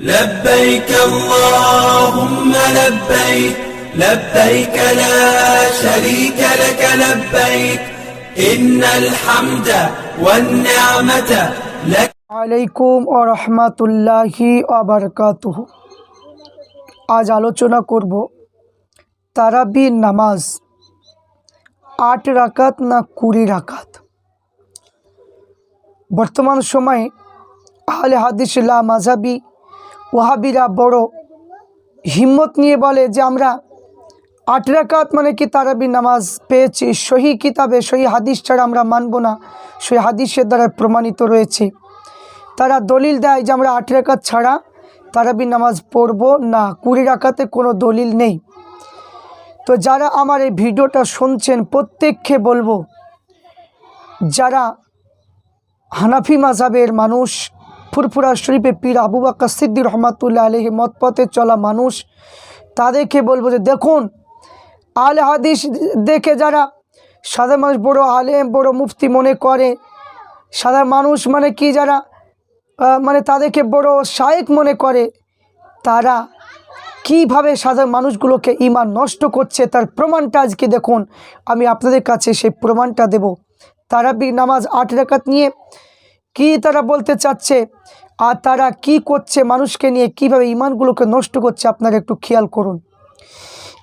لبيك اللهم لبيك لبيك لا شريك لك لبيك إن الحمد والنعمة لك আলাইকুম ও রহমাতুল্লাহি আবরকাতুহ আজ আলোচনা করব তারাবি নামাজ আট রাকাত না কুড়ি রাকাত বর্তমান সময়ে আহলে হাদিসুল্লাহ মাজাবি ওহাবিরা বড় হিম্মত নিয়ে বলে যে আমরা আট রাকাত মানে কি তারাবি নামাজ পেয়েছি, সহি কিতাবে, সহি হাদিস ছাড়া আমরা মানব না। সহি হাদিসের দ্বারা প্রমাণিত রয়েছে। তারা দলিল দেয় যে আমরা আট রাকাত ছাড়া তারাবি নামাজ পড়ব না, কুড়ি রাকাতে কোনো দলিল নেই। তো যারা আমার এই ভিডিওটা শুনছেন, প্রত্যেককে বলব, যারা হানাফি মাঝাবের মানুষ ফুরফুরা শরীফে পীর আবু বাক্কা সিদ্দির রহমাতুল্লাহ আলহি মতপথে চলা মানুষ, তাদেরকে বলব যে দেখুন আলে হাদিস দেখে যারা সাধারণ মানুষ, বড় আলেম, বড় মুফতি মনে করে, সাধারণ মানুষ মানে কি যারা মানে তাদেরকে বড় শায়েক মনে করে, তারা কীভাবে সাধারণ মানুষগুলোকে ইমান নষ্ট করছে, তার প্রমাণটা আজকে দেখুন, আমি আপনাদের কাছে সেই প্রমাণটা দেব। তারাবি নামাজ আট রেখাত নিয়ে কি তারা বলতে চাচ্ছে? আর তারা কি করছে? মানুষকে নিয়ে কীভাবে ইমানগুলোকে নষ্ট করছে? আপনারা একটু খেয়াল করুন।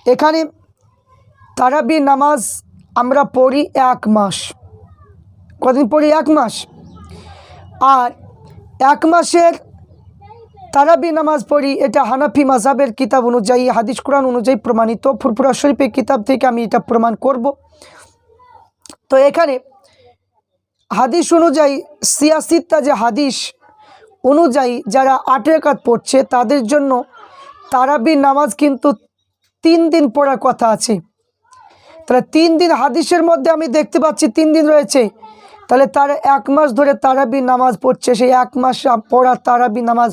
এখানে তারাবি নামাজ আমরা পড়ি এক মাস। কদিন পড়ি? এক মাস। আর এক মাসের তারাবি নামাজ পড়ি, এটা হানাফি মাজাবের কিতাব অনুযায়ী, হাদিস কোরআন অনুযায়ী প্রমাণিত। ফুরফুরা শরীফের কিতাব থেকে আমি এটা প্রমাণ করব। তো এখানে হাদিস অনুযায়ী সিয়াসিত্তা যে হাদিস অনুযায়ী যারা আট রেখাত পড়ছে, তাদের জন্য তারাবি নামাজ কিন্তু তিন দিন পড়ার কথা আছে। তাহলে তিন দিন হাদিসের মধ্যে আমি দেখতে পাচ্ছি তিন দিন রয়েছে। তাহলে তারা এক মাস ধরে তারাবি নামাজ পড়ছে, সেই এক মাস পড়া তারাবি নামাজ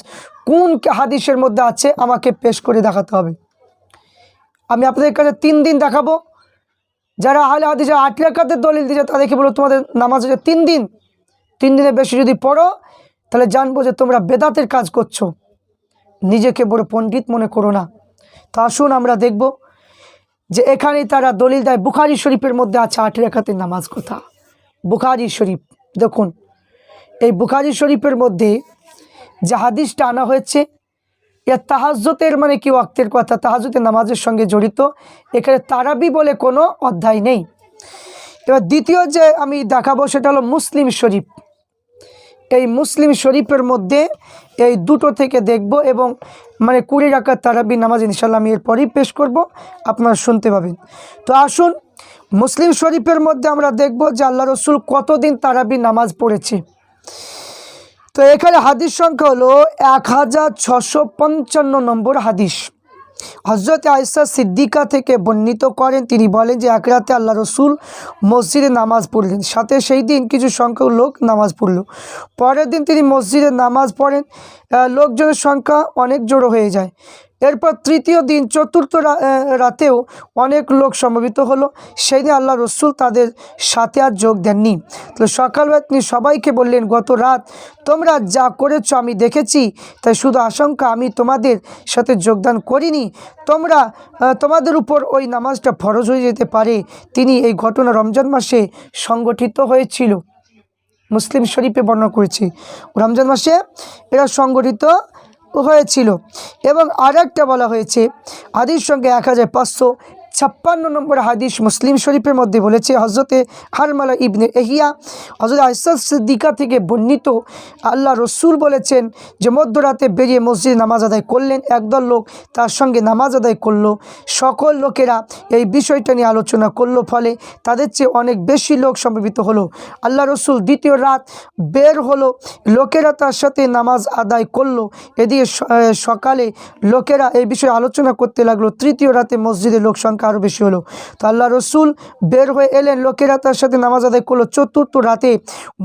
কোন হাদিসের মধ্যে আছে, আমাকে পেশ করে দেখাতে হবে। আমি আপনাদের কাছে তিন দিন দেখাবো। যারা আহলে হাদিসে আট রেখাতে দলিল দিয়েছে, তাদেরকে বলো তোমাদের নামাজ হচ্ছে তিন দিন। তিন দিনের বেশি যদি পড়ো, তাহলে জানব যে তোমরা বেদাতের কাজ করছ। নিজেকে বড় পণ্ডিত মনে করো না। তো আসুন আমরা দেখব যে এখানে তারা দলিল দেয়, বুখারি শরীফের মধ্যে আছে আট রেখাতের নামাজ কথা। বুখারি শরীফ, দেখুন। এই বুখারি শরীফের মধ্যে যে হাদিসটা আনা হয়েছে এর তাহাজতের মানে কি ওয়াক্তের কথা? তাহাজতের নামাজের সঙ্গে জড়িত। এখানে তারাবি বলে কোনো অধ্যায় নেই। এবার দ্বিতীয় যে আমি দেখাবো সেটা হলো মুসলিম শরীফ। এই মুসলিম শরীফের মধ্যে এই দুটো থেকে দেখব এবং মানে কুড়ি রাখার তারাবি নামাজ ইনশাল্লাহ আমি এরপরই পেশ করব। আপনারা শুনতে পাবেন। তো আসুন, মুসলিম শরীফের মধ্যে আমরা দেখব যে আল্লাহ রসুল কতদিন তারাবি নামাজ পড়েছে। তো এখানে হাদিস সংখ্যা হলো এক হাজার ছশো পঞ্চান্ন নম্বর হাদিস। হজরত আয়সা সিদ্দিকা থেকে বর্ণিত করেন, তিনি বলেন যে এক রাতে আল্লাহ রসুল মসজিদে নামাজ পড়লেন, সাথে সেই দিন কিছু সংখ্যক লোক নামাজ পড়ল। পরের দিন তিনি মসজিদে নামাজ পড়েন লোকজনের সংখ্যা অনেক জড়ো হয়ে যায়। এরপর তৃতীয় দিন, চতুর্থ রাতেও অনেক লোক সমবেত হলো। সেই দিন আল্লাহ রসুল তাদের সাথে আর যোগ দেননি। তো সকালবেলা তিনি সবাইকে বললেন, গত রাত তোমরা যা করেছ আমি দেখেছি, তাই শুধু আশঙ্কা আমি তোমাদের সাথে যোগদান করিনি। তোমরা তোমাদের উপর ওই নামাজটা ফরজ হয়ে যেতে পারে। তিনি এই ঘটনা রমজান মাসে সংগঠিত হয়েছিল। মুসলিম শরীফে বর্ণনা করেছি। রমজান মাসে এরা সংগঠিত হয়েছিল। এবং আর একটা বলা হয়েছে আদির সঙ্গে এক হাজার পাঁচশো ছাপ্পান্ন নম্বর হাদিস মুসলিম শরীফের মধ্যে বলেছে হজরতে হারমালা ইবনে এহিয়া হজরত আইসাদ সিদ্দিকা থেকে বর্ণিত আল্লাহ রসুল বলেছেন যে, মধ্যরাতে বেরিয়ে মসজিদে নামাজ আদায় করলেন, একদল লোক তার সঙ্গে নামাজ আদায় করল। সকল লোকেরা এই বিষয়টা নিয়ে আলোচনা করল, ফলে তাদের চেয়ে অনেক বেশি লোক সমবেত হলো। আল্লাহ রসুল দ্বিতীয় রাত বের হলো, লোকেরা তার সাথে নামাজ আদায় করল। এদিকে সকালে লোকেরা এই বিষয়ে আলোচনা করতে লাগল, তৃতীয় রাতে মসজিদে লোক সংখ্যা সংখ্যা আরও বেশি হলো। তো আল্লাহ রসুল বের হয়ে এলেন, লোকেরা তার সাথে নামাজ আদায় করল। চতুর্থ রাতে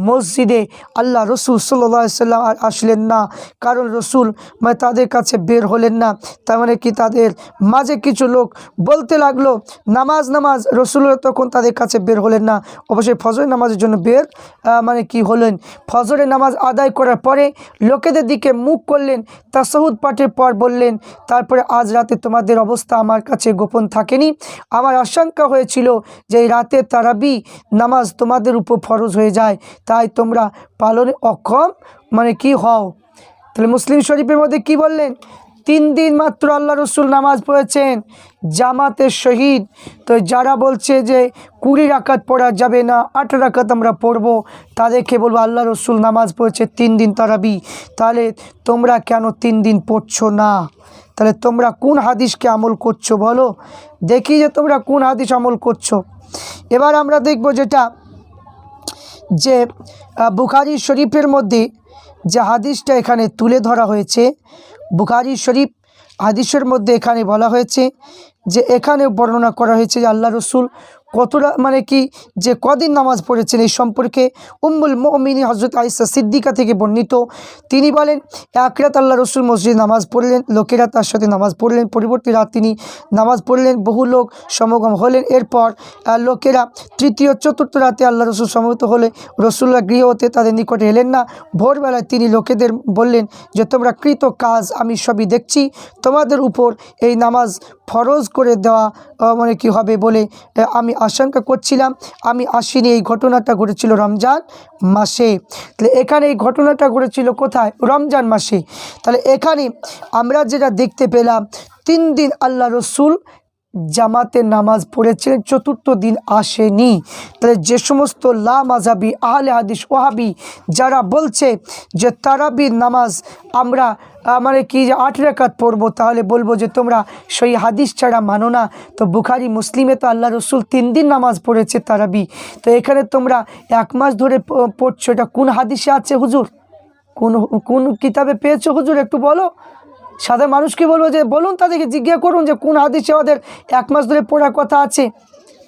মসজিদে আল্লাহ রসুল সাল্লাহ সাল্লাম আর আসলেন না। কারণ রসুল মানে তাদের কাছে বের হলেন না। তার মানে কি? তাদের মাঝে কিছু লোক বলতে লাগল, নামাজ নামাজ। রসুল তখন তাদের কাছে বের হলেন না। অবশ্যই ফজরের নামাজের জন্য বের মানে কি হলেন? ফজরের নামাজ আদায় করার পরে লোকেদের দিকে মুখ করলেন, তাসাহুদ পাঠের পর বললেন, তারপরে আজ রাতে তোমাদের অবস্থা আমার কাছে গোপন থাকেনি। আমার আশঙ্কা হয়েছিল যে রাতে তারাবি নামাজ তোমাদের উপর ফরজ হয়ে যায়। তাই তোমরা পালনে অক্ষম মানে কি হও? তাহলে মুসলিম শরীফের মধ্যে কি বললেন? তিন দিন মাত্র আল্লাহ রসুল নামাজ পড়েছেন জামাতের শহীদ। তো যারা বলছে যে কুড়ি রাকাত পড়া যাবে না, আট রাকাত আমরা পড়ব, তাদেরকে বলব আল্লাহ রসুল নামাজ পড়েছে তিন দিন তারাবি। তাহলে তোমরা কেন তিন দিন পড়ছো না? তাহলে তোমরা কোন হাদিসকে আমল করছ বলো? দেখি যে তোমরা কোন হাদিস আমল করছ। এবার আমরা দেখব যেটা, যে বুখারি শরীফের মধ্যে যে হাদিসটা এখানে তুলে ধরা হয়েছে, বুখারি শরীফ হাদিসের মধ্যে এখানে বলা হয়েছে যে এখানে বর্ণনা করা হয়েছে যে আল্লাহ রসুল কতটা মানে কি যে কদিন নামাজ পড়েছেন এই সম্পর্কে উম্মুল মমিনী হজরত আইসা সিদ্দিকা থেকে বর্ণিত। তিনি বলেন, এক রাত আল্লাহ রসুল মসজিদ নামাজ পড়লেন, লোকেরা তার সাথে নামাজ পড়লেন। পরবর্তী রাত তিনি নামাজ পড়লেন, বহু লোক সমাগম হলেন। এরপর লোকেরা তৃতীয়, চতুর্থ রাতে আল্লাহ রসুল সমবেত হলে রসুল্লাহ গৃহ হতে তাদের নিকটে এলেন না। ভোরবেলায় তিনি লোকেদের বললেন যে, তোমরা কৃত কাজ আমি সবই দেখছি। তোমাদের উপর এই নামাজ ফরজ করে দেওয়া মানে কি হবে বলে আমি আশঙ্কা করছিলাম, আমি আসিনি। এই ঘটনাটা ঘটেছিল রমজান মাসে। তাহলে এখানে এই ঘটনাটা ঘটেছিল কোথায়? রমজান মাসে। তাহলে এখানে আমরা যেটা দেখতে পেলাম, তিন দিন আল্লাহ রসুল জামাতে নামাজ পড়েছিলেন চতুর্থ দিন আসেনি। তাহলে যে সমস্ত লা মাজাবি আহলে হাদিস ওহাবি যারা বলছে যে তারাবির নামাজ আমরা মানে কি যে আট রেখাত পড়ব, তাহলে বলব যে তোমরা সেই হাদিস ছাড়া মানো না। তো বুখারি, মুসলিমে তো আল্লাহ রসুল তিন দিন নামাজ পড়েছে তারাবি। তো এখানে তোমরা এক মাস ধরে পড়ছো, এটা কোন হাদিসে আছে হুজুর? কোন কোন কিতাবে পেয়েছ হুজুর একটু বলো? সাধারণ মানুষকে বলব যে বলুন তাদেরকে জিজ্ঞাসা করুন যে কোন হাদিসে আমাদের এক মাস ধরে পড়ার কথা আছে।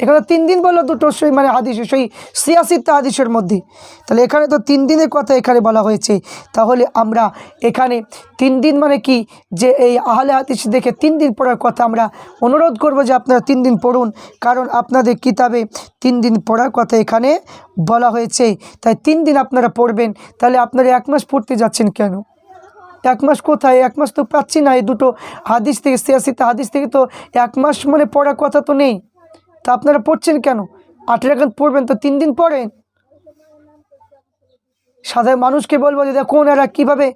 এখানে তিন দিন বলল দুটো সেই মানে হাদিস সেই সিয়াসিত্তা হাদিসের মধ্যে। তাহলে এখানে তো তিন দিনের কথা এখানে বলা হয়েছে। তাহলে আমরা এখানে তিন দিন মানে কি? যে এই আহলে হাদিস দেখে তিন দিন পড়ার কথা আমরা অনুরোধ করব যে আপনারা তিন দিন পড়ুন। কারণ আপনাদের কিতাবে তিন দিন পড়ার কথা এখানে বলা হয়েছে। তাই তিন দিন আপনারা পড়বেন। তাহলে আপনারা এক মাস পড়তে যাচ্ছেন কেন? এক মাস কোথায়? এক মাস তো পাচ্ছি না এই দুটো। হাদিস থেকে সিয়াসিতে হাদিস থেকে তো এক মাস মানে পড়ার কথা তো নেই। তা আপনারা পড়ছেন কেন? আট রাখাত পড়বেন তো তিন দিন পড়েন। সাধারণ মানুষকে বলব যে দেখুন এরা কীভাবে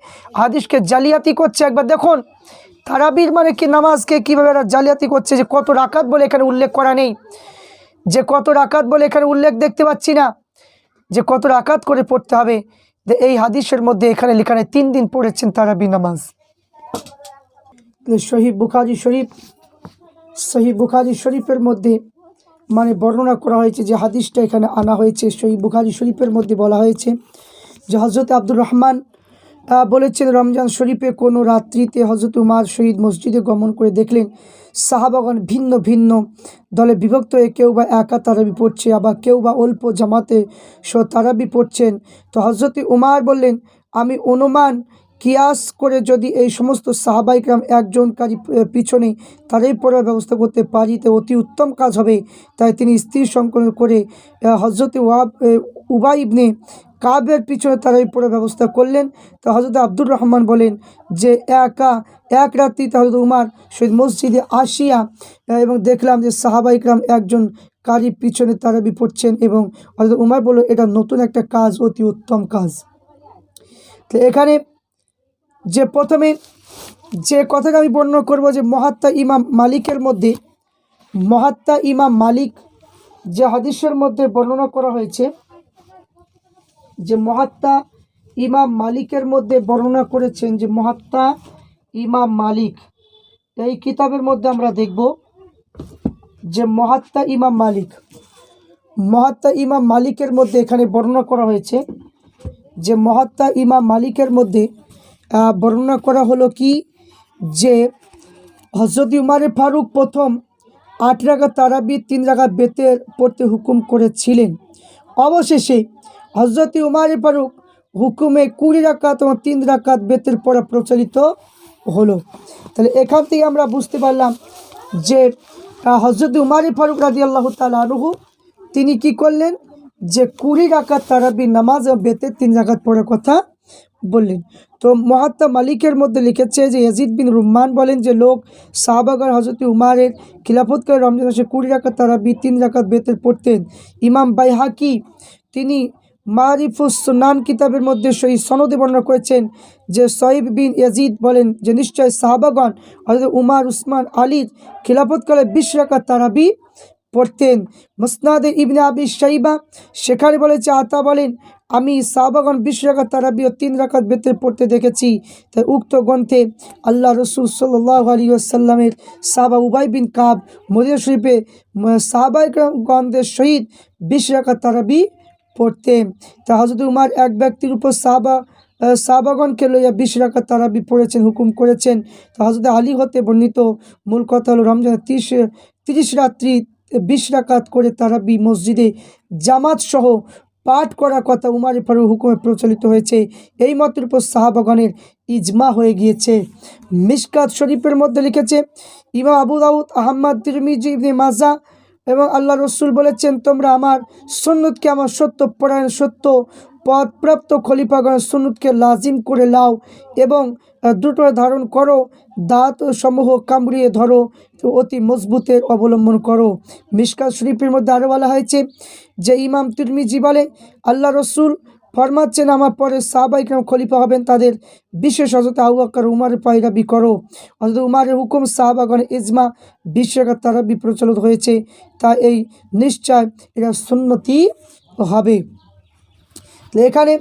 হাদিসকে জালিয়াতি করছে। একবার দেখুন, তারাবির মানে কি, নামাজকে কীভাবে এরা জালিয়াতি করছে যে কত রাকাত বলে এখানে উল্লেখ করা নেই। যে কত রাকাত বলে এখানে উল্লেখ দেখতে পাচ্ছি না। যে কত রাকাত করে পড়তে হবে। এই হাদিসের মধ্যে এখানে লেখানে তিন দিন পড়েছেন তারাবি নামাজ। শহীদ বুখারি শরীফ শহীদ বুখারি শরীফের মধ্যে মানে বর্ণনা করা হয়েছে যে হাদিসটা এখানে আনা হয়েছে। সহি বুখারি শরীফের মধ্যে বলা হয়েছে যে হজরত আব্দুর রহমান বলেছেন, রমজান শরীফে কোনো রাত্রিতে হজরত উমার শহীদ মসজিদে গমন করে দেখলেন সাহাবাগণ ভিন্ন ভিন্ন দলে বিভক্ত হয়ে কেউ বা একা তারাবি পড়ছে আবার কেউ বা অল্প জামাতে সো তারাবি পড়ছেন। তো হজরত উমার বললেন আমি অনুমান কিয়াস করে যদি এই সমস্ত সাহাবাইকরাম একজনকারী পিছনে তারাই পড়ার ব্যবস্থা করতে পারি তো অতি উত্তম কাজ হবে। তাই তিনি স্ত্রী সংকলন করে হজরত ওয়াব আহ, উবাই ইবনে কাবের পিছনে তারাই পড়ার ব্যবস্থা করলেন। তো হজরত আব্দুর রহমান বলেন যে, একা, এক রাত্রিতে হজরত উমার শহীদ মসজিদে আসিয়া, এবং দেখলাম যে সাহাবাইকরাম একজন কারি পিছনে তারাবি পড়ছেন এবং হজরত উমার বলল, এটা নতুন একটা কাজ, অতি উত্তম কাজ। তো এখানে যে প্রথমে যে কথাটা আমি বর্ণনা করব যে মহাত্মা ইমাম মালিকের মধ্যে, মহাত্মা ইমাম মালিক যে হাদিসের মধ্যে বর্ণনা করা হয়েছে যে মহাত্মা ইমাম মালিকের মধ্যে বর্ণনা করেছেন যে মহাত্মা ইমাম মালিক। এই কিতাবের মধ্যে আমরা দেখব যে মহাত্মা ইমাম মালিক। মহাত্মা ইমাম মালিকের মধ্যে এখানে বর্ণনা করা হয়েছে যে মহাত্মা ইমাম মালিকের মধ্যে বর্ণনা করা হলো কি যে হজরত উমারে ফারুক প্রথম আট রাখা তারাবি, তিন রাখা বেতের পড়তে হুকুম করেছিলেন। অবশেষে হজরত উমার ফারুক হুকুমে কুড়ি রাকাত এবং তিন রাকাত বেতের পড়া প্রচলিত হলো। তাহলে এখান থেকে আমরা বুঝতে পারলাম যে হজরত উমার ফারুক রাজি আল্লাহ তালহু তিনি কি করলেন? যে কুড়ি রাকাত তারাবি নামাজ বেতের তিন রাকাত পড়ার কথা বললেন। তো মহাত্মা মালিকের মধ্যে লিখেছে যে, ইয়াজিদ বিন রুম্মান বলেন যে, লোক শাহবাগর হজরত উমারের খিলাফতকার রমজান মাসে কুড়ি রাকাত তারাবি, তিন রাকাত বেতের পড়তেন। ইমাম বাইহাকি তিনি মারিফুস সুনান কিতাবের মধ্যে সেই সনদে বর্ণনা করেছেন যে সহিব বিন ইয়াজিদ বলেন যে নিশ্চয় সাহাবাগণ হজরত উমার, উসমান, আলীর খিলাফতকালে বিশ রাকাত তারাবি পড়তেন। মুসনাদে ইবনে আবি সাইবা সেখানে বলেছে, আতা বলেন, আমি সাহাবাগন বিশ রাকাত তারাবি ও তিন রাকাত বেতের পড়তে দেখেছি। তাই উক্ত গ্রন্থে আল্লাহ রসুল সাল্লাহ আলী আসাল্লামের সাহাবা উবাই বিন কাব মদিনা শরীফে সাহাবাই গন্ধের সহিত বিশ রাকাত তারাবি পড়তেন তা হজরত উমার এক ব্যক্তির উপর আহ, সাহাবাগণকে লইয়া বিশ রাকাত তারাবি পড়েছেন হুকুম করেছেন। তো হজরত আলী হতে বর্ণিত মূল কথা হলো রমজান তিরিশ তিরিশ রাত্রি বিশ রাকাত করে তারাবি মসজিদে জামাত সহ পাঠ করার কথা উমার ফারুক হুকুমে প্রচলিত হয়েছে। এই মতের উপর সাহাবাগণের ইজমা হয়ে গিয়েছে। মিসকাত শরীফের মধ্যে লিখেছে ইমা আবু দাউদ আহম্মদ তিরমিজি মাজা এবং আল্লাহ রসুল বলেছেন, তোমরা আমার সন্ন্যতকে আমার সত্য পরায়ণ, সত্য পদপ্রাপ্ত খলিফাগণ সন্ন্যতকে লাজিম করে লাও এবং দুটো ধারণ করো, দাঁত সমূহ কামড়িয়ে ধরো, অতি মজবুতের অবলম্বন করো। মিসকাল শরীফের মধ্যে আরও বলা হয়েছে যে, ইমাম তিরমিজি বলে, আল্লাহ রসুল ফরমাচ্ছেন আমার পরে সাহাবাইকরাম খলিফা হবেন, তাদের বিশেষ হজরত আবু বকর উমারের পায়রাবি করো। হজরত উমারের হুকুম সাহাবাগণ ইজমা বিশ্বকার তারাবি প্রচলিত হয়েছে, তা এই নিশ্চয় এটা সুন্নতি হবে। এখানে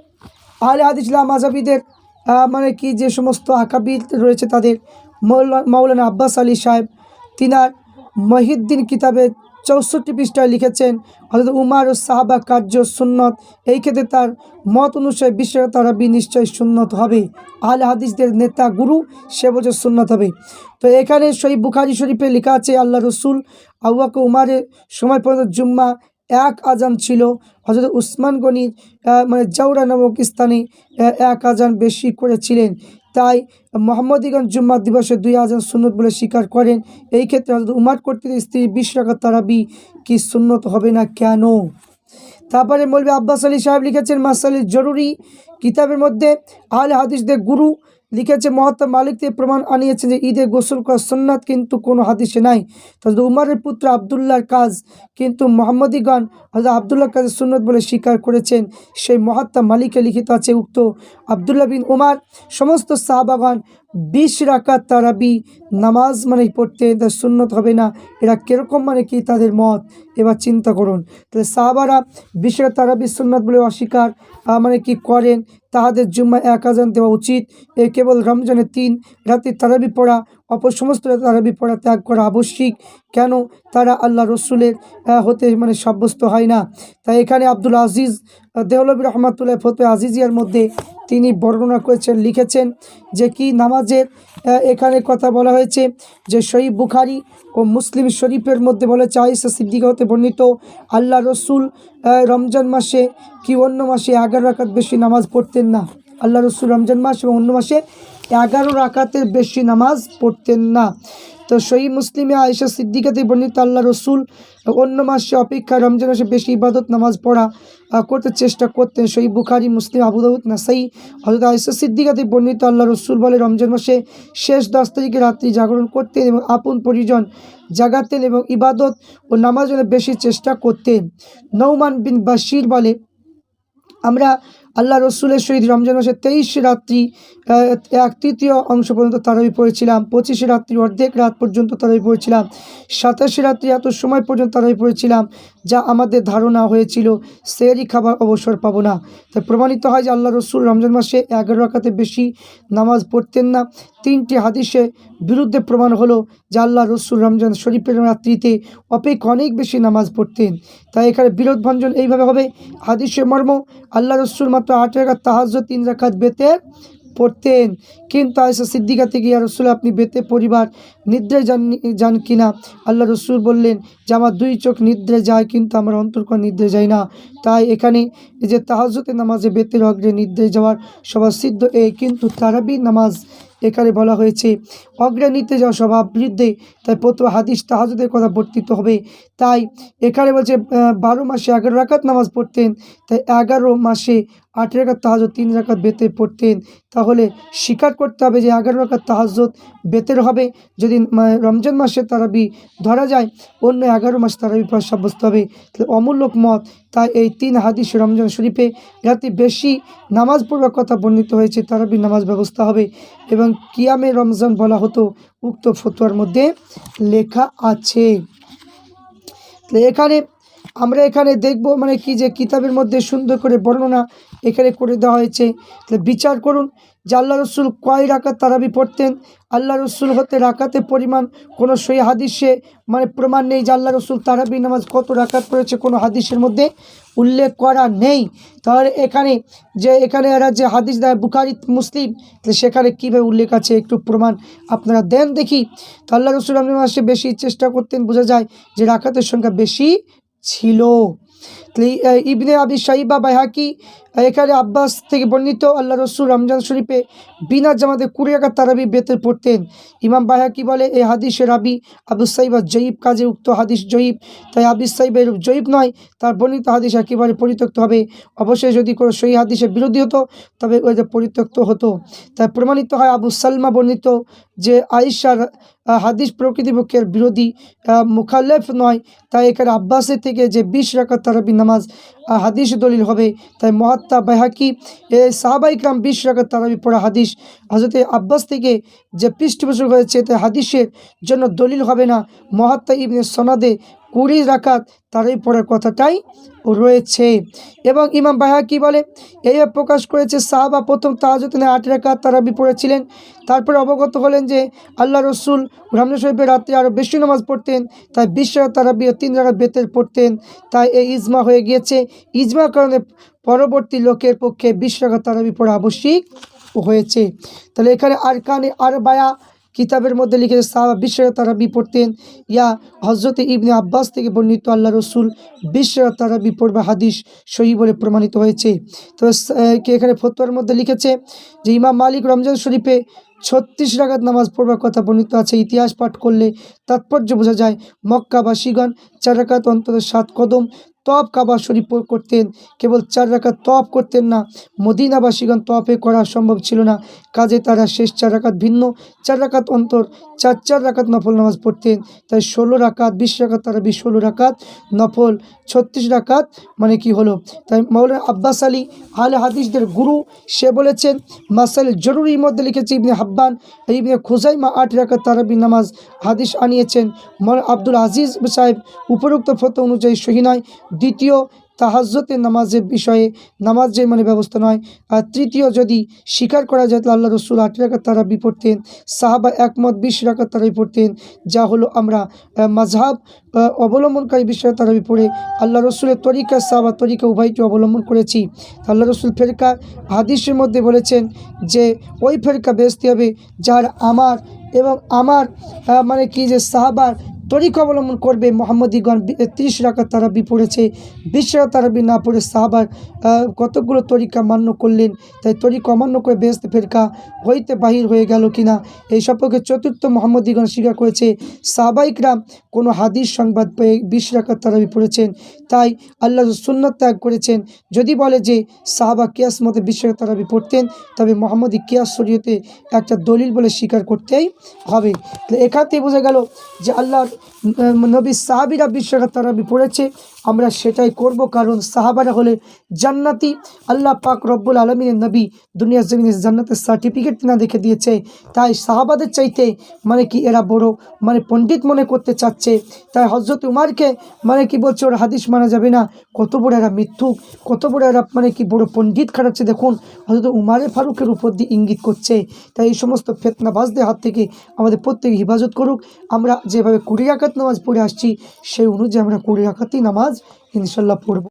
আহলে হাদিসলা মাজাবিদের মানে কি যে সমস্ত আকাবির রয়েছে তাদের, মৌলা- মৌলানা আব্বাস আলী সাহেব, তিনার মহিউদ্দিন কিতাবে চৌষট্টি পৃষ্ঠায় লিখেছেন হজরত উমার ও সাহাবা কার্য সুন্নত। এই ক্ষেত্রে তার মত অনুসারে বিশ্ব তারাবি নিশ্চয় সুন্নত হবে। আহলে হাদিসদের নেতা গুরু, সে বছর সুন্নত হবে। তো এখানে সই বুখারি শরীফে লেখা আছে, আল্লাহ রসুল আউয়াকে উমারের সময় পর্যন্ত জুম্মা এক আজান ছিল। হজরত উসমান গনির মানে জাউরা নামক স্থানে এক আজান বেশি করেছিলেন। তাই মোহাম্মদীগঞ্জ জুম্মা দিবসে দুই আজান সুন্নত বলে স্বীকার করেন। এই ক্ষেত্রে হজরত উমার কর্তৃক স্ত্রী বিশ টাকা তারাবি কি সুন্নত হবে না কেন? তারপরে মৌলবী আব্বাস আলী সাহেব লিখেছেন মাসালি জরুরি কিতাবের মধ্যে আল হাদিসদের গুরু লিখেছে মহাত্মা মালিক থেকে প্রমাণ আনিয়েছেন যে ঈদে গোসল করা সন্ন্যাত কিন্তু কোনো হাদিসে নাই। তাহলে উমারের পুত্র আবদুল্লার কাজ কিন্তু মোহাম্মদীগণ হজরত আবদুল্লাহ কাজের সুন্নত বলে স্বীকার করেছেন। সেই মহাত্মা মালিকে লিখিত আছে, উক্ত আবদুল্লাহ বিন উমার, সমস্ত সাহাবাগান বিশ রাকাত তারাবি নামাজ মানে পড়তে তার সুন্নত হবে না। এরা কীরকম মানে কি? তাদের মত। এবার চিন্তা করুন। তাহলে সাহাবারা বিশরা তারাবি সুন্নত বলে অস্বীকার মানে কি করেন? তাহাদের জুম্মা এক আজান দেওয়া উচিত। এ কেবল রমজানের তিন রাতে তারাবি পড়া অপর সমস্ত তারাবি পড়া ত্যাগ করা আবশ্যিক। কেন? তারা আল্লাহ রসুলের হতে মানে সাব্যস্ত হয় না। তাই এখানে আব্দুল আজিজ দেহলবী রহমাতুল্লাহ ফতে আজিজিয়ার মধ্যে তিনি বর্ণনা করেছেন, লিখেছেন যে কি নামাজের এখানে কথা বলা হয়েছে যে শহীদ বুখারি ও মুসলিম শরীফের মধ্যে বলেছে আইসা সিদ্দিকা হতে বর্ণিত, আল্লাহ রসুল রমজান মাসে কি অন্য মাসে এগারো রাকাত বেশি নামাজ পড়তেন না। আল্লাহ রসুল রমজান মাস এবং অন্য মাসে এগারো রাকাতের বেশি নামাজ পড়তেন না। তো সহি মুসলিমে আয়েশা সিদ্দিকাতে বর্ণিত আল্লাহ রসুল অন্য মাসে অপেক্ষা রমজান মাসে বেশি ইবাদত নামাজ পড়া করতে চেষ্টা করতেন। সহি বুখারি, মুসলিম, আবু দাউদ, নাসাই হজরত আয়েশা সিদ্দিকাতে বর্ণিত আল্লাহ রসুল বলে রমজান মাসে শেষ দশ তারিখে রাত্রি জাগরণ করতেন এবং আপন পরিজন জাগাতেন এবং ইবাদত ও নামাজের বেশি চেষ্টা করতেন। নৌমান বিন বাশির বলে, আমরা আল্লাহ রসুলের শহীদ রমজান মাসের তেইশ রাত্রি এক তৃতীয় অংশ পর্যন্ত তারাবি পড়েছিলাম। পঁচিশে রাত্রি অর্ধেক রাত পর্যন্ত তারাবি পড়েছিলাম। সাতাশে রাত্রি এত সময় পর্যন্ত তারাবি পড়েছিলাম। যা আমাদের ধারণা হয়েছিল সেরি খাবার অবসর পাবো না। তাই প্রমাণিত হয় যে আল্লাহ রসুল রমজান মাসে এগারো রাখাতে বেশি নামাজ পড়তেন না। তিনটি হাদিসে বিরুদ্ধে প্রমাণ হলো যে আল্লাহ রসুল রমজান শরীফের রাত্রিতে অপেক্ষা অনেক বেশি নামাজ পড়তেন। তাই এখানে বিরোধ ভঞ্জন এইভাবে হবে। হাদিসে মর্ম, আল্লাহ রসুল মাত্র আট রাখাত তাহাজ তিন রাখাত বেতে পড়তেন। কিন্তু আয়সা সিদ্দিকা থেকে, ইয়া রসুল আপনি বেতে পরিবার, নিদ্রায় যান যান কিনা আল্লাহ রসুল বললেন, যে আমার দুই চোখ নিদ্রে যায়, কিন্তু আমার অন্তর্কর নিদ্রে যায় না। তাই এখানে যে তাহাজতে নামাজে বেতের অগ্রে নিদ্রে যাওয়ার সবার সিদ্ধ, এ কিন্তু তারাবি নামাজ। এখানে বলা হয়েছে, অগ্রে নিতে যাওয়া স্বভাব বৃদ্ধে, তাই প্রথম হাদিস তাহাজুদের কথা বর্তিত হবে। তাই এখানে বলছে বারো মাসে এগারো রাকাত নামাজ পড়তেন, তাই এগারো মাসে আট রাকাত তাহাজত তিন রাকাত বেতে পড়তেন। তাহলে স্বীকার করতে হবে যে এগারো রাকাত তাহাজত বেতের হবে। যদি রমজান মাসে তারাবি ধরা যায়, অন্য এগারো মাস তারাবি পর সাব্যস্ত হবে। তাহলে অমূল্যক মত, তাই এই তিন হাদিস রমজান শরীফে যাতে বেশি নামাজ পড়বার কথা বর্ণিত হয়েছে তারাবি নামাজ ব্যবস্থা হবে। এবং কিয়ামে রমজান বলা হতো, উক্ত ফতোয়ার মধ্যে লেখা আছে। তো এখানে, আমরা এখানে দেখব মানে কি যে কিতাবের মধ্যে সুন্দর করে বর্ণনা এখানে করে দেওয়া হয়েছে। তাহলে বিচার করুন যে আল্লাহ রসুল কয় রাকাত তারাবি পড়তেন? আল্লাহ রসুল হতে রাকাতে পরিমাণ কোনো সই হাদিসে মানে প্রমাণ নেই যে আল্লাহ রসুল তারাবি নামাজ কত রাকাত পড়েছে কোনো হাদিসের মধ্যে উল্লেখ করা নেই। তাহলে এখানে যে এখানে এরা যে হাদিস দেয়, বুখারি, মুসলিম সেখানে কীভাবে উল্লেখ আছে একটু প্রমাণ আপনারা দেন দেখি। তো আল্লাহ রসুল আপনি মাসে বেশি চেষ্টা করতেন, বোঝা যায় যে রাকাতের সংখ্যা বেশি ছিল। ইবনে আবি সাইবা বাইহাকি এখানে আব্বাস থেকে বর্ণিত আল্লাহ রসুল রমজান শরীফে বিনা জামাতে কুড়ি রাকাত তারাবি বেতের পড়তেন। ইমাম বাহাকি বলে এই হাদিসের আবি আবু সাইবা জয়ীব কাজে উক্ত হাদিস জয়ীব। তাই আবি সাইবা এরূপ জয়ীব নয় তার বর্ণিত হাদিস একেবারে পরিত্যক্ত হবে। অবশ্যই যদি কোনো সই হাদিসের বিরোধী হতো তবে ওই পরিত্যক্ত হতো। তাই প্রমাণিত হয় আবু সালমা বর্ণিত যে আয়েশার হাদিস প্রকৃতিপক্ষের বিরোধী আহ, মুখাল্লেফ নয়। তাই এখানে আব্বাসের থেকে যে বিশ রাকাত নামাজ হাদিস দলিল হবে। তাই মহাত্মা বাইহাকি, এ সাহাবাইকরাম বিশ রাকাত তারাবি পড়া হাদিস। হজরতে আব্বাস থেকে যে পৃষ্ঠপোষক হয়েছে, তাই হাদিসের জন্য দলিল হবে না। মহাত্মা ইবনে সনাদে কুড়ি রাকাত তারাই পড়ার কথাটাই রয়েছে। এবং ইমাম বাহাকি বলে? এইভাবে প্রকাশ করেছে, সাহাবা প্রথম তাহাজুদ্দিনে আট রাকাত তারাবি পড়েছিলেন। তারপরে অবগত হলেন যে, আল্লাহ রসুল রমজান শরীফের রাত্রে আরও বেশি নামাজ পড়তেন, তাই বিশ রাকাত তারাবি ও তিন রাকাত বেতের পড়তেন। তাই এই ইজমা হয়ে গিয়েছে। ইজমার কারণে পরবর্তী লোকের পক্ষে বিশ রাকাত তারাবি পড়া আবশ্যিক হয়েছে। তাহলে এখানে আর কানে আর বায়া কিতাবের মধ্যে লিখেছে, সাহাবা বিশ্ব তারাবি পড়তেন। ইয়া হজরত ইবনে আব্বাস থেকে বর্ণিত আল্লাহ রসুল বিশ্ব তারাবি পড়বা, হাদিস সহি বলে প্রমাণিত হয়েছে। তো কে এখানে ফতোয়ার মধ্যে লিখেছে যে, ইমাম মালিক রমজান শরীফে ছত্রিশ রাগাত নামাজ পড়বার কথা বর্ণিত আছে। ইতিহাস পাঠ করলে তাৎপর্য বোঝা যায় মক্কা মক্কাবাসীগণ চার রাকাত অন্তত সাত কদম তপ কাবা শরীফ করতেন। কেবল চার রাকাত তপ করতেন না। মদিনাবাসীগণ তপে করা সম্ভব ছিল না। কাজে তারা শেষ চার রাকাত ভিন্ন। চার রাকাত অন্তর, চার চার রাকাত নফল নামাজ পড়তেন। তাই ষোলো রাকাত, বিশ রাকাত তারা বিশ ষোলো রাকাত, নফল ছত্রিশ রাকাত মানে কি হলো? তাই মৌলানা আব্বাস আলী আলে হাদিসদের গুরু, সে বলেছেন, মাসাইল জরুরির মধ্যে লিখেছে ইবনে হাব্বান, ইবনে খুজাইমা আট রাকাত তারাবি নামাজ হাদিস আনিয়েছেন। মৌলানা আব্দুল আজিজ সাহেব উপরোক্ত ফতো অনুযায়ী সহি নয়। দ্বিতীয়, তাহাজ্জতের নামাজের বিষয়ে নামাজ যে মানে ব্যবস্থা নয়। আর তৃতীয়, যদি স্বীকার করা যায়, তাহলে আল্লাহ রসুল আট রাকাত তারাবি পড়তেন সাহাবা একমত, বিশ রাকাত তারাবি পড়তেন যা হলো আমরা মাঝহাব অবলম্বনকারী বিষয়ে তারাবি পড়ে আল্লাহ রসুলের তরিকা সাহাবা তরিকা উভয়কে অবলম্বন করেছি। আল্লাহ রসুল ফেরকা হাদিসের মধ্যে বলেছেন যে, ওই ফেরকা বেচতে হবে যার আমার এবং আমার মানে কি যে সাহাবার তরিকা অবলম্বন করবে। মোহাম্মদীগণ ত্রিশ রাকাত তারাবি পড়েছে। বিশ রাকাত তারাবি না পড়ে সাহাবার কতগুলো তরিকা মান্য করলেন? তাই তরিকা অমান্য করে বেহেস্তে ফেরকা হইতে বাহির হয়ে গেল কিনা? এই সম্পর্কে চতুর্থ মোহাম্মদীগণ স্বীকার করেছে। সাহাবাইকরাম কোনো হাদিস সংবাদ পেয়ে বিশ রাকাত তারাবি পড়েছেন। তাই আল্লাহ সুন্নত ত্যাগ করেছেন। যদি বলে যে সাহাবা কিয়াস মতে বিশ রাকাত তারাবি পড়তেন, তবে মোহাম্মদী কিয়াস শরীয়তে একটা দলিল বলে স্বীকার করতেই হবে। এখান থেকে বোঝা গেল যে আল্লাহর নবী সাহাবিরা বিশ্বকাপ তারা তারাবি পড়েছে। আমরা সেটাই করব কারণ সাহাবারা হলে জান্নাতি আল্লাহ পাক রব্বুল আলমিনের নবী দুনিয়া জমিনে জান্নাতের সার্টিফিকেট না দেখে দিয়েছে। তাই সাহাবাদের চাইতে মানে কি এরা বড় মানে পণ্ডিত মনে করতে চাচ্ছে। তাই হজরত উমারকে মানে কি বলছে, ওরা হাদিস মানা যাবে না। কত বড় এরা মিথ্যুক, কত বড় এরা মানে কি বড় পণ্ডিত খাটাচ্ছে। দেখুন হজরত উমারে ফারুকের উপর দিয়ে ইঙ্গিত করছে। তাই এই সমস্ত ফেতনাবাজদের হাত থেকে আমাদের প্রত্যেকে হেফাজত করুক। আমরা যেভাবে কুড়ি রাকাত নামাজ পড়ে আসছি, সেই অনুযায়ী আমরা কুড়ি রাকাতই নামাজ ইনশাল্লাহ পড়ব।